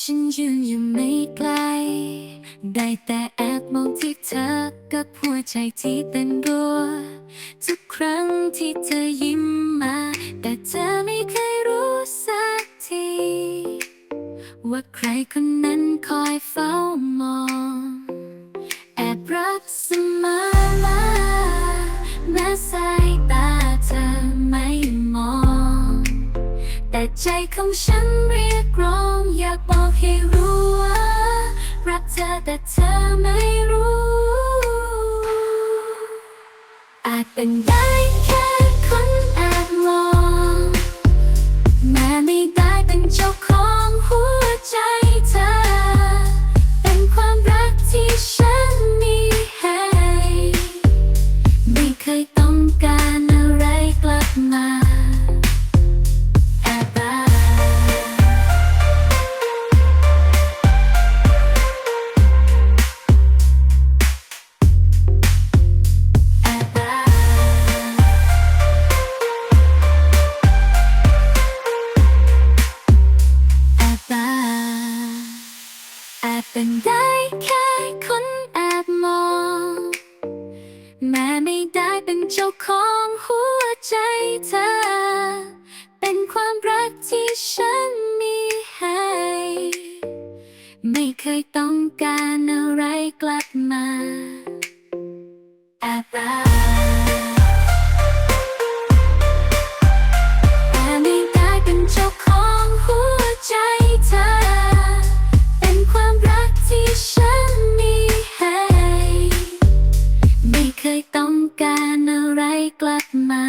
ฉันยืนอยู่ไม่ไกล ได้แต่แอบมองที่เธอกับหัวใจที่เต้นรัว ทุกครั้งที่เธอยิ้มมา แต่เธอไม่เคยรู้สักที ว่าใครคนนั้นคอยเฝ้ามอง แอบรักเสมอมาแม้สายตาเธอไม่มอง แต่ใจของฉันเรียกร้อง แต่เธอไม่รู้ อาจเป็นได้แค่คนแอบมองแม้ไม่ได้เป็นเจ้าของหัวใจเธอ เป็นความรักที่ฉันมีให้ ไม่เคยต้องการอะไรกลับมา เป็นได้แค่คนแอบมอง แม้ไม่ได้เป็นเจ้าของหัวใจเธอ เป็นความรักที่ฉันมีให้ ไม่เคยต้องการอะไรกลับมาแอบรัก การอะไรกลับมา